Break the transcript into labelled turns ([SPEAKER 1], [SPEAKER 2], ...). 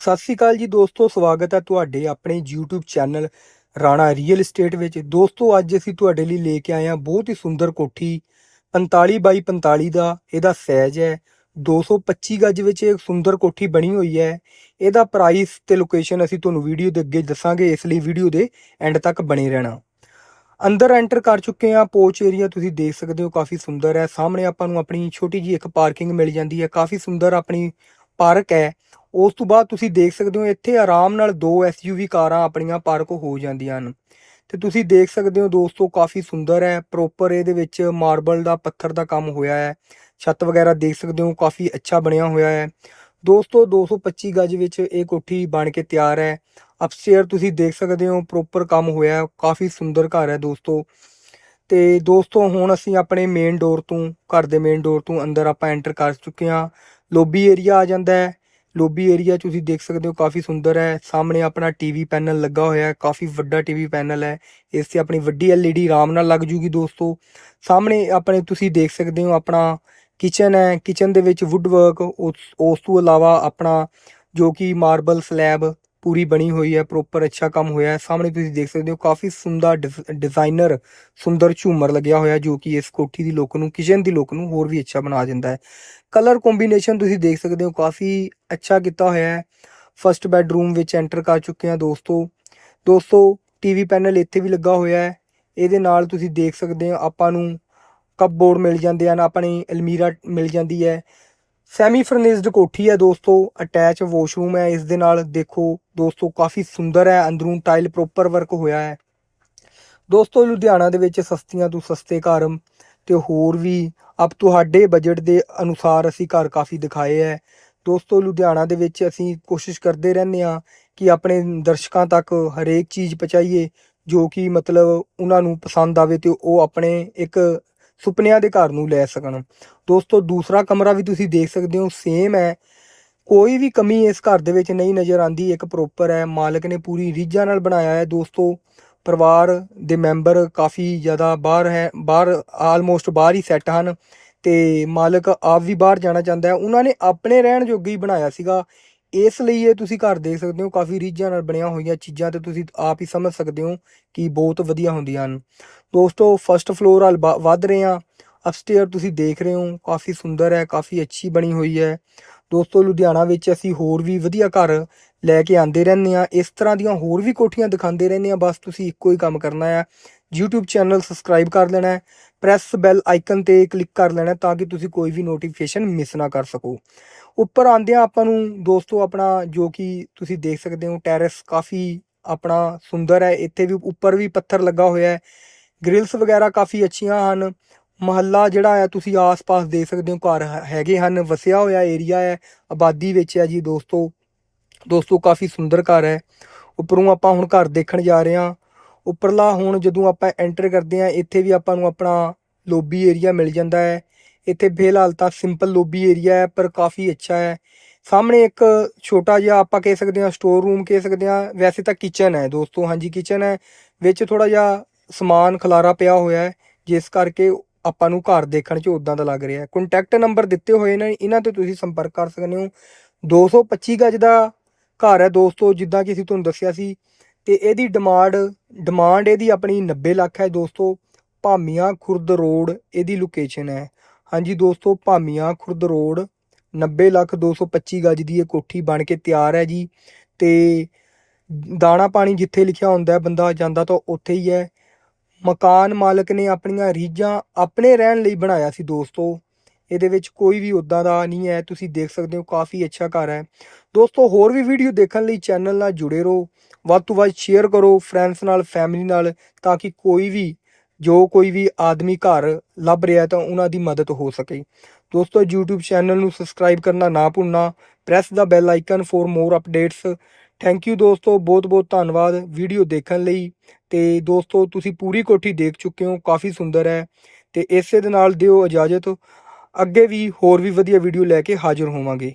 [SPEAKER 1] ਸਤਿ ਸ਼੍ਰੀ ਅਕਾਲ ਜੀ ਦੋਸਤੋ, ਸਵਾਗਤ ਹੈ ਤੁਹਾਡੇ ਆਪਣੇ YouTube channel Rana real estate ਵਿੱਚ। ਦੋਸਤੋ, ਅੱਜ ਅਸੀਂ ਤੁਹਾਡੇ ਲਈ ਲੈ ਕੇ ਆਏ ਹਾਂ ਬਹੁਤ ਹੀ ਸੁੰਦਰ ਕੋਠੀ 45 ਬਾਈ 45 ਦਾ, ਇਹਦਾ ਸਾਈਜ਼ ਹੈ 225 ਗੱਜ ਵਿੱਚ ਇਹ ਸੁੰਦਰ ਕੋਠੀ ਬਣੀ ਹੋਈ ਹੈ। ਇਹਦਾ ਪ੍ਰਾਈਸ ਤੇ ਲੋਕੇਸ਼ਨ ਅਸੀਂ ਤੁਹਾਨੂੰ ਵੀਡੀਓ ਦੇ ਅੱਗੇ ਦੱਸਾਂਗੇ, ਇਸ ਲਈ ਵੀਡੀਓ ਦੇ ਐਂਡ ਤੱਕ ਬਣੇ ਰਹਿਣਾ। ਅੰਦਰ ਐਂਟਰ ਕਰ ਚੁੱਕੇ ਹਾਂ ਪੋਚ ਏਰੀਆ ਤੁਸੀਂ ਦੇਖ ਸਕਦੇ ਹੋ, ਕਾਫੀ ਸੁੰਦਰ ਹੈ। ਸਾਹਮਣੇ ਆਪਾਂ ਨੂੰ ਆਪਣੀ ਛੋਟੀ ਜੀ ਇੱਕ ਪਾਰਕਿੰਗ ਮਿਲ ਜਾਂਦੀ ਹੈ, ਕਾਫੀ ਸੁੰਦਰ ਆਪਣੀ ਪਾਰਕ ਹੈ, ਉਸ ਤੋਂ ਬਾਅਦ ਤੁਸੀਂ ਦੇਖ ਸਕਦੇ ਹੋ ਇੱਥੇ ਆਰਾਮ ਨਾਲ ਦੋ SUV ਕਾਰਾਂ ਆਪਣੀਆਂ ਪਾਰਕ ਹੋ ਜਾਂਦੀਆਂ ਹਨ। ਤੇ ਤੁਸੀਂ ਦੇਖ ਸਕਦੇ ਹੋ ਦੋਸਤੋ ਕਾਫੀ ਸੁੰਦਰ ਹੈ ਪ੍ਰੋਪਰ ਇਹਦੇ ਵਿੱਚ ਮਾਰਬਲ ਦਾ, ਪੱਥਰ ਦਾ ਕੰਮ ਹੋਇਆ ਹੈ। ਛੱਤ ਵਗੈਰਾ ਦੇਖ ਸਕਦੇ ਹੋ, ਕਾਫੀ ਅੱਛਾ ਬਣਿਆ ਹੋਇਆ ਹੈ। ਦੋਸਤੋ 225 ਗਜ ਵਿੱਚ ਇਹ ਕੋਠੀ ਬਣ ਕੇ ਤਿਆਰ ਹੈ। ਅਪਸਟੇਅਰ ਤੁਸੀਂ ਦੇਖ ਸਕਦੇ ਹੋ ਪ੍ਰੋਪਰ ਕੰਮ ਹੋਇਆ ਹੈ, ਕਾਫੀ ਸੁੰਦਰ ਘਰ ਹੈ ਦੋਸਤੋ। ਤੇ ਦੋਸਤੋ ਹੁਣ ਅਸੀਂ ਆਪਣੇ ਮੇਨ ਡੋਰ ਤੋਂ, ਘਰ ਦੇ ਮੇਨ ਡੋਰ ਤੋਂ ਅੰਦਰ ਆਪਾਂ ਐਂਟਰ ਕਰ ਚੁੱਕੇ ਹਾਂ। ਲੌਬੀ ਏਰੀਆ ਆ ਜਾਂਦਾ ਹੈ। ਲੌਬੀ ਏਰੀਆ ਤੁਸੀਂ ਦੇਖ ਸਕਦੇ ਹੋ ਕਾਫੀ ਸੁੰਦਰ ਹੈ। ਸਾਹਮਣੇ ਆਪਣਾ ਟੀਵੀ ਪੈਨਲ ਲੱਗਾ ਹੋਇਆ ਹੈ। ਕਾਫੀ ਵੱਡਾ ਟੀਵੀ ਪੈਨਲ ਹੈ। ਇਸ ਤੇ ਆਪਣੀ ਵੱਡੀ LED ਆਰਾਮ ਨਾਲ ਲੱਗ ਜੂਗੀ ਦੋਸਤੋ। ਸਾਹਮਣੇ ਆਪਣੇ ਤੁਸੀਂ ਦੇਖ ਸਕਦੇ ਹੋ ਆਪਣਾ ਕਿਚਨ ਹੈ। ਕਿਚਨ ਦੇ ਵਿੱਚ ਵੁੱਡ ਵਰਕ ਉਸ ਤੋਂ ਇਲਾਵਾ ਆਪਣਾ ਜੋ ਕਿ ਮਾਰਬਲ ਸਲੈਬ ਪੂਰੀ ਬਣੀ ਹੋਈ ਹੈ ਪ੍ਰੋਪਰ ਅੱਛਾ ਕੰਮ ਹੋਇਆ ਹੈ। ਸਾਹਮਣੇ ਤੁਸੀਂ ਦੇਖ ਸਕਦੇ ਹੋ, ਕਾਫੀ ਸੁੰਦਰ ਡਿਜ਼- ਡਿਜ਼ਾਈਨਰ ਸੁੰਦਰ ਝੂਮਰ ਲੱਗਿਆ ਹੋਇਆ ਜੋ ਕਿ ਇਸ ਕੋਠੀ ਦੀ ਲੁੱਕ ਨੂੰ ਕਿਚਨ ਦੀ ਲੁੱਕ ਨੂੰ ਹੋਰ ਵੀ ਅੱਛਾ ਬਣਾ ਦਿੰਦਾ ਹੈ। ਕਲਰ ਕੰਬੀਨੇਸ਼ਨ ਤੁਸੀਂ ਦੇਖ ਸਕਦੇ ਹੋ, ਕਾਫੀ ਅੱਛਾ ਕੀਤਾ ਹੋਇਆ ਹੈ। ਫਰਸਟ ਬੈਡਰੂਮ ਵਿੱਚ ਐਂਟਰ ਕਰ ਚੁੱਕੇ ਹਾਂ ਦੋਸਤੋ। ਦੋਸਤੋ ਟੀਵੀ ਪੈਨਲ ਇੱਥੇ ਵੀ ਲੱਗਾ ਹੋਇਆ ਹੈ। ਇਹਦੇ ਨਾਲ ਤੁਸੀਂ ਦੇਖ ਸਕਦੇ ਹੋ, ਆਪਾਂ ਨੂੰ ਕਪਬੋਰਡ ਮਿਲ ਜਾਂਦੇ ਹਨ, ਆਪਣੀ ਅਲਮੀਰਾ ਮਿਲ ਜਾਂਦੀ ਹੈ। ਸੈਮੀ ਫਰਨਿਸ਼ਡ ਕੋਠੀ ਹੈ ਦੋਸਤੋ ਅਟੈਚ ਵਾਸ਼ਰੂਮ ਹੈ, ਇਸ ਦੇ ਨਾਲ ਦੇਖੋ ਦੋਸਤੋ ਕਾਫੀ ਸੁੰਦਰ ਹੈ ਅੰਦਰੋਂ ਟਾਈਲ ਪ੍ਰੋਪਰ ਵਰਕ ਹੋਇਆ ਹੈ। ਦੋਸਤੋ, ਲੁਧਿਆਣਾ ਦੇ ਵਿੱਚ ਸਸਤੀਆਂ ਤੋਂ ਸਸਤੇ ਘਰ, ਤੇ ਹੋਰ ਵੀ ਆਪ ਤੁਹਾਡੇ ਬਜਟ ਦੇ ਅਨੁਸਾਰ ਅਸੀਂ ਘਰ ਕਾਫੀ ਦਿਖਾਏ ਹੈ। ਦੋਸਤੋ, ਲੁਧਿਆਣਾ ਦੇ ਵਿੱਚ ਅਸੀਂ ਕੋਸ਼ਿਸ਼ ਕਰਦੇ ਰਹਿੰਦੇ ਹਾਂ ਕਿ ਆਪਣੇ ਦਰਸ਼ਕਾਂ ਤੱਕ ਹਰੇਕ ਚੀਜ਼ ਪਹੁੰਚਾਈਏ, ਜੋ ਕਿ ਮਤਲਬ ਉਹਨਾਂ ਨੂੰ ਪਸੰਦ ਆਵੇ ਤੇ ਉਹ ਆਪਣੇ ਇੱਕ ਸੁਪਨਿਆਂ ਦੇ ਘਰ ਨੂੰ ਲੈ ਸਕਣ। ਦੋਸਤੋ, ਦੂਸਰਾ ਕਮਰਾ ਵੀ ਤੁਸੀਂ ਦੇਖ ਸਕਦੇ ਹੋ ਸੇਮ ਹੈ। ਕੋਈ ਵੀ ਕਮੀ ਇਸ ਘਰ ਦੇ ਵਿੱਚ ਨਹੀਂ ਨਜ਼ਰ ਆਂਦੀ, ਇੱਕ ਪ੍ਰੋਪਰ ਹੈ। ਮਾਲਕ ਨੇ ਪੂਰੀ ਰੀਝਾਂ ਨਾਲ ਬਣਾਇਆ ਹੈ। ਦੋਸਤੋ, ਪਰਿਵਾਰ ਦੇ ਮੈਂਬਰ ਕਾਫੀ ਜ਼ਿਆਦਾ ਬਾਹਰ ਹੈ, ਬਾਹਰ ਆਲਮੋਸਟ ਬਾਹਰ ਹੀ ਸੈੱਟ ਹਨ। ਤੇ ਮਾਲਕ ਆਪ ਵੀ ਬਾਹਰ ਜਾਣਾ ਚਾਹੁੰਦਾ ਹੈ। ਉਹਨਾਂ ਨੇ ਆਪਣੇ ਰਹਿਣ ਜੋਗੀ ਹੀ ਬਣਾਇਆ ਸੀਗਾ। ਇਸ ਲਈ ਇਹ ਤੁਸੀਂ ਘਰ ਦੇਖ ਸਕਦੇ ਹੋ, ਕਾਫੀ ਰੀਝਾਂ ਨਾਲ ਬਣੀਆਂ ਹੋਈਆਂ ਚੀਜ਼ਾਂ ਤੇ ਤੁਸੀਂ ਆਪ ਹੀ ਸਮਝ ਸਕਦੇ ਹੋ ਕਿ ਬਹੁਤ ਵਧੀਆ ਹੁੰਦੀਆਂ ਹਨ। ਦੋਸਤੋ ਫਰਸਟ ਫਲੋਰ ਵੱਲ ਵਾ- ਵੱਧ ਰਹੇ ਹਾਂ। ਅਪਸਟੇਅਰ ਤੁਸੀਂ ਦੇਖ ਰਹੇ ਹੋ, ਕਾਫੀ ਸੁੰਦਰ ਹੈ, ਕਾਫੀ ਅੱਛੀ ਬਣੀ ਹੋਈ ਹੈ। ਦੋਸਤੋ, ਲੁਧਿਆਣਾ ਵਿੱਚ ਅਸੀਂ ਹੋਰ ਵੀ ਵਧੀਆ ਘਰ ਲੈ ਕੇ ਆਂਦੇ ਰਹਿੰਦੇ ਆ ਇਸ ਤਰ੍ਹਾਂ ਦੀਆਂ ਹੋਰ ਵੀ ਕੋਠੀਆਂ ਦਿਖਾਉਂਦੇ ਰਹਿੰਦੇ ਆ ਬਸ ਤੁਸੀਂ ਇੱਕੋ ਹੀ ਕੰਮ ਕਰਨਾ ਹੈ। YouTube ਚੈਨਲ ਸਬਸਕ੍ਰਾਈਬ ਕਰ ਲੈਣਾ ਹੈ। ਪ੍ਰੈਸ ਬੈਲ ਆਈਕਨ ਤੇ ਕਲਿੱਕ ਕਰ ਲੈਣਾ ਤਾਂ ਕਿ ਤੁਸੀਂ ਕੋਈ ਵੀ ਨੋਟੀਫਿਕੇਸ਼ਨ ਮਿਸ ਨਾ ਕਰ ਸਕੋ। ਉੱਪਰ ਆਂਦਿਆਂ ਆਪਾਂ ਨੂੰ ਦੋਸਤੋ ਆਪਣਾ ਜੋ ਕਿ ਤੁਸੀਂ ਦੇਖ ਸਕਦੇ ਹੋ ਟੈਰੇਸ ਕਾਫੀ ਆਪਣਾ ਸੁੰਦਰ ਹੈ। ਇੱਥੇ ਵੀ ਉੱਪਰ ਵੀ ਪੱਥਰ ਲੱਗਾ ਹੋਇਆ ਹੈ। ਗ੍ਰਿਲਸ ਵਗੈਰਾ ਕਾਫੀ ਅੱਛੀਆਂ ਹਨ। ਮਹੱਲਾ ਜਿਹੜਾ ਹੈ, ਤੁਸੀਂ ਆਸ-ਪਾਸ ਦੇਖ ਸਕਦੇ ਹੋ, ਘਰ ਹੈਗੇ ਹਨ, ਵਸਿਆ ਹੋਇਆ ਏਰੀਆ ਹੈ। ਆਬਾਦੀ ਵਿੱਚ ਹੈ ਜੀ ਦੋਸਤੋ। ਦੋਸਤੋ ਕਾਫੀ ਸੁੰਦਰ ਘਰ ਹੈ। ਉੱਪਰੋਂ ਆਪਾਂ ਹੁਣ ਘਰ ਦੇਖਣ ਜਾ ਰਹੇ ਹਾਂ। ਉੱਪਰਲਾ ਹੁਣ ਜਦੋਂ ਆਪਾਂ ਐਂਟਰ ਕਰਦੇ ਹਾਂ, ਇੱਥੇ ਵੀ ਆਪਾਂ ਨੂੰ ਆਪਣਾ ਲੋਬੀ ਏਰੀਆ ਮਿਲ ਜਾਂਦਾ ਹੈ। ਇੱਥੇ ਫਿਲਹਾਲ ਤਾਂ ਸਿੰਪਲ ਲੋਬੀ ਏਰੀਆ ਹੈ, ਪਰ ਕਾਫੀ ਅੱਛਾ ਹੈ। ਸਾਹਮਣੇ ਇੱਕ ਛੋਟਾ ਜਿਹਾ ਆਪਾਂ ਕਹਿ ਸਕਦੇ ਹਾਂ ਸਟੋਰ ਰੂਮ ਕਹਿ ਸਕਦੇ ਹਾਂ। ਵੈਸੇ ਤਾਂ ਕਿਚਨ ਹੈ ਦੋਸਤੋ, ਹਾਂਜੀ ਕਿਚਨ ਹੈ। ਵਿੱਚ ਥੋੜਾ ਜਿਹਾ ਸਮਾਨ ਖਲਾਰਾ ਪਿਆ ਹੋਇਆ ਹੈ, ਜਿਸ ਕਰਕੇ ਆਪਾਂ ਨੂੰ ਘਰ ਦੇਖਣ 'ਚ ਉਦਾਂ ਦਾ ਲੱਗ ਰਿਹਾ ਹੈ। ਕੰਟੈਕਟ ਨੰਬਰ ਦਿੱਤੇ ਹੋਏ ਨੇ, ਇਹਨਾਂ ਤੇ ਤੁਸੀਂ ਸੰਪਰਕ ਕਰ ਸਕਦੇ ਹੋ। 225 ਗਜ ਦਾ ਘਰ ਹੈ ਦੋਸਤੋ, ਜਿੱਦਾਂ ਕਿ ਅਸੀਂ ਤੁਹਾਨੂੰ ਦੱਸਿਆ ਸੀ। ਤੇ ਇਹਦੀ ਡਿਮਾਂਡ ਡਿਮਾਂਡ ਇਹਦੀ ਆਪਣੀ 90 ਲੱਖ ਹੈ ਦੋਸਤੋ। ਭਾਮੀਆਂ ਖੁਰਦ ਰੋਡ ਇਹਦੀ ਲੋਕੇਸ਼ਨ ਹੈ। ਹਾਂਜੀ ਦੋਸਤੋ, ਭਾਮੀਆਂ ਖੁਰਦ ਰੋਡ 90 ਲੱਖ 225 ਗਜ ਦੀ ਇਹ ਕੋਠੀ ਬਣ ਕੇ ਤਿਆਰ ਹੈ ਜੀ। ਤੇ ਦਾਣਾ ਪਾਣੀ ਜਿੱਥੇ ਲਿਖਿਆ ਹੁੰਦਾ ਬੰਦਾ ਜਾਂਦਾ ਤਾਂ ਉੱਥੇ ਹੀ ਹੈ। ਮਕਾਨ ਮਾਲਕ ਨੇ ਆਪਣੀਆਂ ਰੀਝਾਂ ਆਪਣੇ ਰਹਿਣ ਲਈ ਬਣਾਇਆ ਸੀ ਦੋਸਤੋ। ਇਹਦੇ ਵਿੱਚ ਕੋਈ ਵੀ ਉਦਾਂ ਦਾ ਨਹੀਂ ਹੈ, ਤੁਸੀਂ ਦੇਖ ਸਕਦੇ ਹੋ ਕਾਫੀ ਅੱਛਾ ਘਰ ਹੈ। ਦੋਸਤੋ, ਹੋਰ ਵੀ ਵੀਡੀਓ ਦੇਖਣ ਲਈ ਚੈਨਲ ਨਾਲ ਜੁੜੇ ਰਹੋ। ਵੱਧ ਤੋਂ ਵੱਧ ਸ਼ੇਅਰ ਕਰੋ ਫਰੈਂਡਸ ਨਾਲ ਫੈਮਿਲੀ ਨਾਲ, ਤਾਂ ਕਿ ਕੋਈ ਵੀ, ਜੋ ਕੋਈ ਵੀ ਆਦਮੀ ਘਰ ਲੱਭ ਰਿਹਾ ਤਾਂ ਉਹਨਾਂ ਦੀ ਮਦਦ ਹੋ ਸਕੇ। ਦੋਸਤੋ, YouTube ਚੈਨਲ ਨੂੰ ਸਬਸਕ੍ਰਾਈਬ ਕਰਨਾ ਨਾ ਭੁੱਲਣਾ। Press the bell icon for more updates thank you ਦੋਸਤੋ ਬਹੁਤ ਬਹੁਤ ਧੰਨਵਾਦ ਵੀਡੀਓ ਦੇਖਣ ਲਈ। ਤੇ ਦੋਸਤੋ, ਤੁਸੀਂ ਪੂਰੀ ਕੋਠੀ ਦੇਖ ਚੁੱਕੇ ਹੋ, ਕਾਫੀ ਸੁੰਦਰ ਹੈ। ਤੇ ਇਸੇ ਦੇ ਨਾਲ ਦਿਓ ਇਜਾਜ਼ਤ। ਅੱਗੇ ਵੀ ਹੋਰ ਵੀ ਵਧੀਆ ਵੀਡੀਓ ਲੈ ਕੇ ਹਾਜ਼ਰ ਹੋਵਾਂਗੇ।